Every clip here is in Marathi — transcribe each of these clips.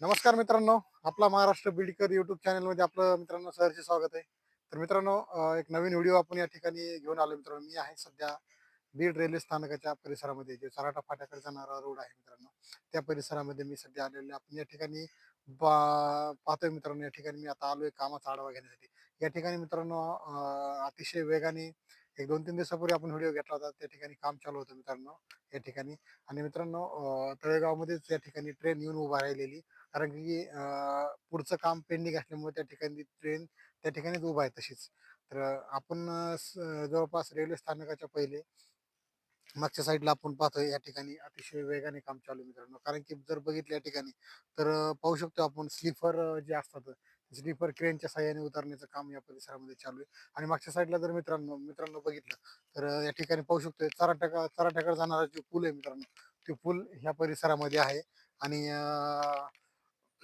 नमस्कार मित्रांनो आपला महाराष्ट्र बिल्डकर युट्यूब चॅनलमध्ये आपलं मित्रांनो सहर्ष स्वागत आहे. तर मित्रांनो एक नवीन व्हिडिओ आपण या ठिकाणी घेऊन आलो मित्रांनो. मी आहे सध्या बीड रेल्वे स्थानकाच्या परिसरामध्ये जे सराटा फाट्याकडे जाणारा रोड आहे मित्रांनो. त्या परिसरामध्ये मी सध्या आलेलो आपण या ठिकाणी पाहतोय मित्रांनो या ठिकाणी मी आता आलोय कामाचा आढावा घेण्यासाठी. या ठिकाणी मित्रांनो अतिशय वेगाने एक दोन तीन दिवसापूर्वी आपण व्हिडिओ घेतला होता. त्या ठिकाणी काम चालू होतं मित्रांनो या ठिकाणी. आणि मित्रांनो तळेगावमध्येच या ठिकाणी ट्रेन येऊन उभा राहिलेली. कारण की पुढचं काम पेंडिंग असल्यामुळे त्या ठिकाणी ट्रेन त्या ठिकाणीच उभा आहे तशीच. तर आपण स- जवळपास रेल्वे स्थानकाच्या पहिले मागच्या साईडला आपण पाहतोय या ठिकाणी अतिशय वेगाने काम चालू आहे मित्रांनो. कारण की जर बघितलं या ठिकाणी तर पाहू शकतो आपण स्लीपर जे असतात स्लीपर क्रेनच्या साह्याने उतरण्याचं काम या परिसरामध्ये चालू आहे. आणि मागच्या साईडला जर मित्रांनो मित्रांनो बघितलं तर या ठिकाणी पाहू शकतोय चराटका चराट्याकडे जाणारा जो पूल आहे मित्रांनो तो पूल ह्या परिसरामध्ये आहे. आणि अं,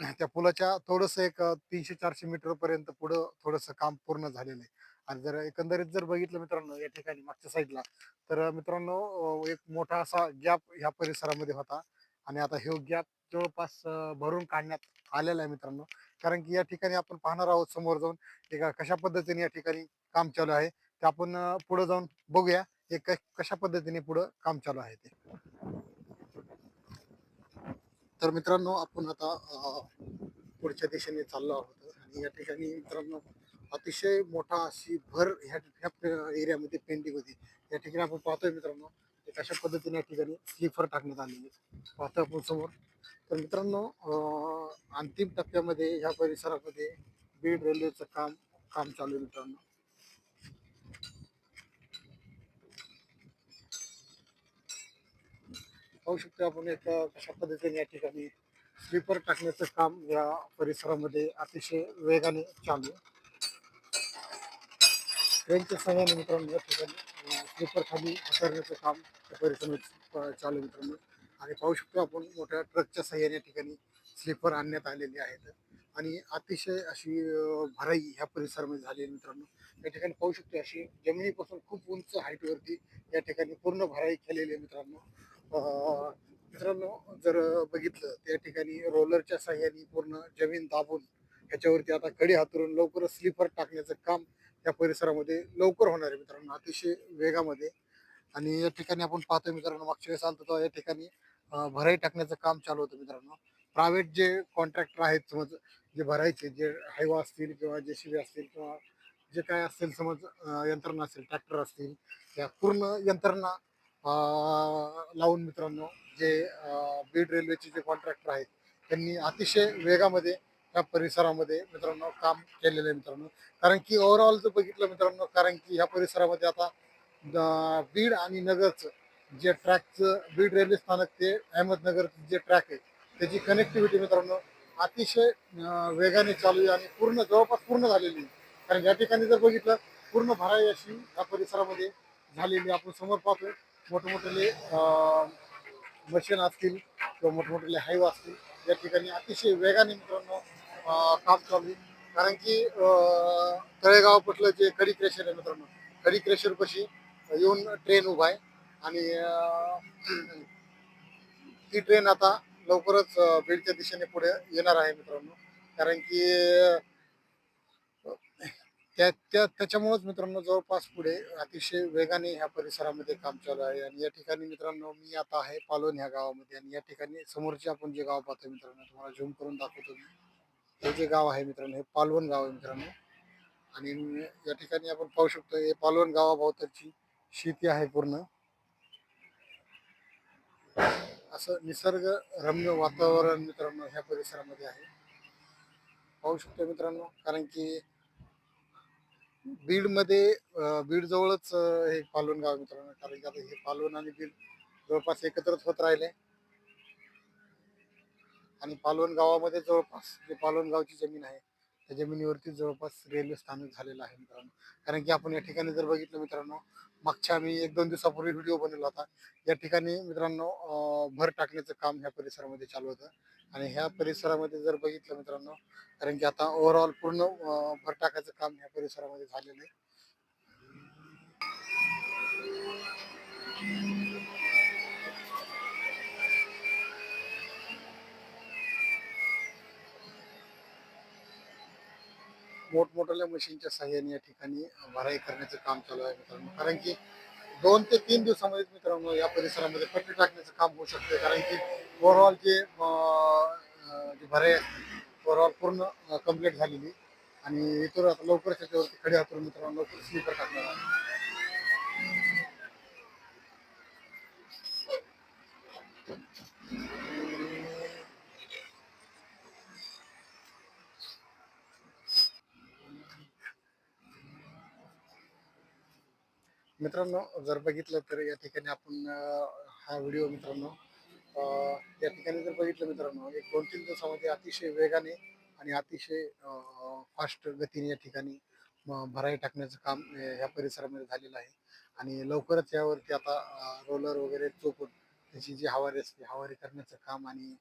त्या पुलाच्या थोडस एक तीनशे चारशे मीटर पर्यंत पुढं थोडस काम पूर्ण झालेलं आहे. आणि जर एकंदरीत जर बघितलं मित्रांनो या ठिकाणी मागच्या साईडला तर मित्रांनो एक मोठा असा गॅप ह्या परिसरामध्ये होता. आणि आता हे गॅप जवळपास भरून काढण्यात आलेला आहे मित्रांनो. कारण की या ठिकाणी आपण पाहणार आहोत समोर जाऊन एका कशा पद्धतीने या ठिकाणी काम चालू आहे. ते आपण पुढे जाऊन बघूया हे कशा पद्धतीने पुढं काम चालू आहे ते. तर मित्रांनो आपण आता पुढच्या दिशेने चाललो आहोत. आणि या ठिकाणी मित्रांनो अतिशय मोठा अशी भर ह्या ह्या एरियामध्ये पेंटिंग होती. या ठिकाणी आपण पाहतोय मित्रांनो ते कशा पद्धतीने या ठिकाणी स्लीपर टाकण्यात आलेली पाहतो पाहतोय आपण समोर. तर मित्रांनो अंतिम टप्प्यामध्ये ह्या परिसरामध्ये बीड रेल्वेचं काम काम चालू आहे मित्रांनो. पाहू शकतो आपण एक कशा पद्धतीने या ठिकाणी स्लीपर टाकण्याचं काम या परिसरामध्ये अतिशय वेगाने चालू ट्रेनच्या सहाय्याने मित्रांनो या ठिकाणी स्लीपर खाली उतरण्याचं काम या परिसरामध्ये चालू आहे मित्रांनो. आणि पाहू शकतो आपण मोठ्या ट्रकच्या सहाय्याने या ठिकाणी स्लीपर आणण्यात आलेले आहेत. आणि अतिशय अशी भराई ह्या परिसरामध्ये झाली आहे मित्रांनो. या ठिकाणी पाहू शकतो अशी जमिनीपासून खूप उंच हाईटवरती या ठिकाणी पूर्ण भराई केलेली आहे मित्रांनो. मित्रांनो जर बघितलं त्या ठिकाणी रोलरच्या साह्याने पूर्ण जमीन दाबून ह्याच्यावरती आता कडी हातरून लवकरच स्लीपर टाकण्याचं काम या परिसरामध्ये लवकर होणार आहे मित्रांनो अतिशय वेगामध्ये. आणि या ठिकाणी आपण पाहतोय मित्रांनो मागच्या वेळेस आलतो या ठिकाणी भराई टाकण्याचं काम चालू होतं मित्रांनो. प्रायव्हेट जे कॉन्ट्रॅक्टर आहेत समज जे भरायचे जे हायवा असतील किंवा जे शिबी असतील किंवा जे काय असेल समज यंत्रणा असेल ट्रॅक्टर असतील या पूर्ण यंत्रणा लावून मित्रांनो जे बीड रेल्वेचे जे कॉन्ट्रॅक्टर आहेत त्यांनी अतिशय वेगामध्ये या परिसरामध्ये मित्रांनो काम केलेलं आहे मित्रांनो. कारण की ओव्हरऑल जर बघितलं मित्रांनो कारण की ह्या परिसरामध्ये आता बीड आणि नगरचं जे ट्रॅकचं बीड रेल्वे स्थानक ते अहमदनगर जे ट्रॅक आहे त्याची कनेक्टिव्हिटी मित्रांनो अतिशय वेगाने चालू आहे आणि पूर्ण जवळपास पूर्ण झालेली आहे. कारण या ठिकाणी जर बघितलं पूर्ण भराई अशी या परिसरामध्ये झालेली आपण समोर पाहतोय. मोठमोठे मशीन असतील किंवा मोठमोठे हायवे असतील या ठिकाणी अतिशय वेगाने मित्रांनो काम चालू कारण की अं, तळेगाव पटलं जे कडी क्रेशर आहे मित्रांनो कडी क्रेशरपाशी येऊन ट्रेन उभा आहे. आणि ती ट्रेन आता लवकरच बीडच्या दिशेने पुढे येणार आहे मित्रांनो. कारण की त्या त्या त्याच्यामुळेच मित्रांनो जवळपास पुढे अतिशय वेगाने ह्या परिसरामध्ये काम चालू आहे. आणि या ठिकाणी मित्रांनो मी आता आहे पालोन ह्या गावामध्ये. आणि या ठिकाणी समोरचे आपण जे गाव पाहतो मित्रांनो तुम्हाला झूम करून दाखवतो मी. हे जे गाव आहे मित्रांनो हे पालवण गाव आहे मित्रांनो. आणि या ठिकाणी आपण पाहू शकतो हे पालवण गावाभोवतालची शेती आहे पूर्ण. असं निसर्ग रम्य वातावरण मित्रांनो ह्या परिसरामध्ये आहे. पाहू शकतो मित्रांनो कारण की बीडमध्ये मध्ये बीड जवळच हे पालवण गाव आहे मित्रांनो. कारण की आता हे पालवण आणि बीड जवळपास एकत्रच होत राहिले. आणि पालवण गावामध्ये जवळपास जे पालवण गावची जमीन आहे त्या जमिनीवरती जवळपास रेल्वे स्थानक झालेलं आहे मित्रांनो. कारण की आपण या ठिकाणी जर बघितलं मित्रांनो मागच्या आम्ही एक दोन दिवसापूर्वी व्हिडिओ बनवला होता. या ठिकाणी मित्रांनो भर टाकण्याचं काम ह्या परिसरामध्ये चालू होतं. आणि ह्या परिसरामध्ये जर बघितलं मित्रांनो कारण की आता ओव्हरऑल पूर्ण भर टाकायचं काम ह्या परिसरामध्ये झालेलं आहे. मोठमोठ्या मशीनच्या सहाय्याने या ठिकाणी भराई करण्याचं काम चालू आहे मित्रांनो. कारण की दोन ते तीन दिवसामध्ये मित्रांनो या परिसरामध्ये पट्टी टाकण्याचं काम होऊ शकते कारण की ओव्हरऑल जे भरे अं, ओव्हरऑल पूर्ण कंप्लीट झालेली. आणि इथून आता लवकरच त्याच्यावरती खडे हातून मित्रांनो लवकर स्लीपर टाकणार आहे मित्रांनो जर बघितलं तर या ठिकाणी आपण हा व्हिडिओ मित्रांनो या ठिकाणी जर बघितलं मित्रांनो एक दोन तीन दिवसामध्ये अतिशय वेगाने आणि अतिशय फास्ट गतीने या ठिकाणी भराई टाकण्याचं काम ह्या परिसरामध्ये झालेलं आहे. आणि लवकरच यावरती आता रोलर वगैरे चोपून त्याची जी हवारी असते हवारी करण्याचं काम आणि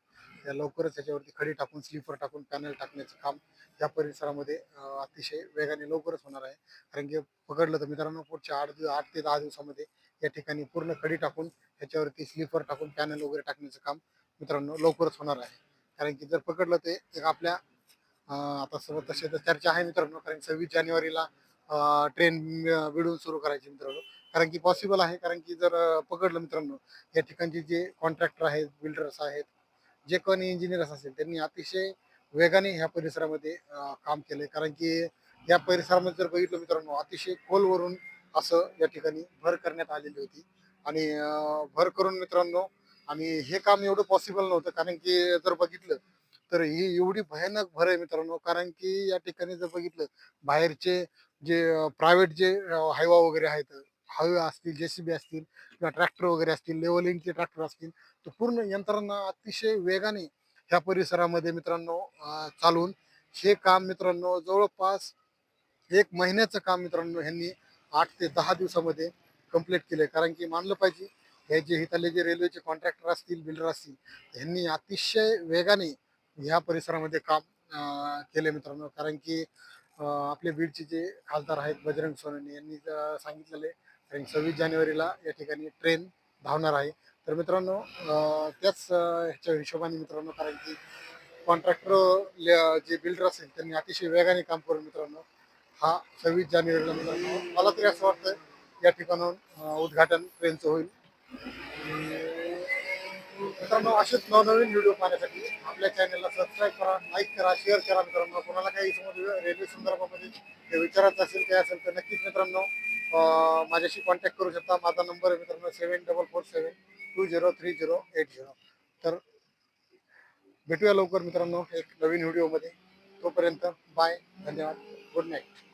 लवकरच त्याच्यावरती खडी टाकून स्लीपर टाकून पॅनल टाकण्याचं काम या परिसरामध्ये अतिशय वेगाने लवकरच होणार आहे. कारण की पकडलं तर मित्रांनो पुढच्या आठ दिवस आठ ते दहा दिवसामध्ये या ठिकाणी पूर्ण खडी टाकून त्याच्यावरती स्लीपर टाकून पॅनल वगैरे टाकण्याचं काम मित्रांनो लवकरच होणार आहे. कारण की जर पकडलं ते एक आपल्या आता सर्व तसे तर चर्चा आहे मित्रांनो कारण सव्वीस जानेवारीला ट्रेन मिळून सुरू करायची मित्रांनो. कारण की पॉसिबल आहे कारण की जर पकडलं मित्रांनो या ठिकाणचे जे कॉन्ट्रॅक्टर आहेत बिल्डर्स आहेत जे कोणी इंजिनियर्स असेल त्यांनी अतिशय वेगाने ह्या परिसरामध्ये काम केलंय. कारण की या परिसरामध्ये जर बघितलं मित्रांनो अतिशय खोलवरून असं या ठिकाणी भर करण्यात आलेली होती. आणि भर करून मित्रांनो आणि हे काम एवढं पॉसिबल नव्हतं कारण की जर बघितलं तर ही एवढी भयानक भर आहे मित्रांनो कारण की या ठिकाणी जर बघितलं बाहेरचे जे प्रायव्हेट जे हायवा वगैरे आहेत हायवे असतील जेसीबी असतील किंवा ट्रॅक्टर वगैरे असतील लेवलिंगचे ट्रॅक्टर असतील तर पूर्ण यंत्रणा अतिशय वेगाने ह्या परिसरामध्ये मित्रांनो चालून चालवून हे काम मित्रांनो जवळपास एक महिन्याचं काम मित्रांनो ह्यांनी आठ ते दहा दिवसामध्ये कंप्लीट केलं कारण की मानलं पाहिजे हे जे हिताले जे रेल्वेचे कॉन्ट्रॅक्टर असतील बिल्डर असतील ह्यांनी अतिशय वेगाने ह्या परिसरामध्ये काम केले मित्रांनो. कारण की आपले बीडचे जे खासदार आहेत बजरंग सोनवणे यांनी सांगितलेले कारण सव्वीस जानेवारीला या ठिकाणी ट्रेन धावणार आहे. तर मित्रांनो त्याच ह्याच्या हिशोबाने मित्रांनो कारण की कॉन्ट्रॅक्टर जे बिल्डर असेल त्यांनी अतिशय वेगाने काम करून मित्रांनो हा सव्वीस जानेवारीला मित्रांनो मला तरी असं वाटतं या ठिकाणाहून उद्घाटन ट्रेनचं होईल. मित्रांनो असेच नवनवीन व्हिडिओ पाहण्यासाठी आपल्या चॅनलला सबस्क्राईब करा लाईक करा शेअर करा मित्रांनो. कोणाला काही समज रेल्वे संदर्भामध्ये विचारायचं असेल काय असेल तर नक्कीच मित्रांनो माझ्याशी कॉन्टॅक्ट करू शकता. माझा नंबर आहे मित्रांनो seven double four seven two zero three zero eight zero तर भेटूया लवकर मित्रांनो एक नवीन व्हिडिओमध्ये तोपर्यंत बाय धन्यवाद. Good night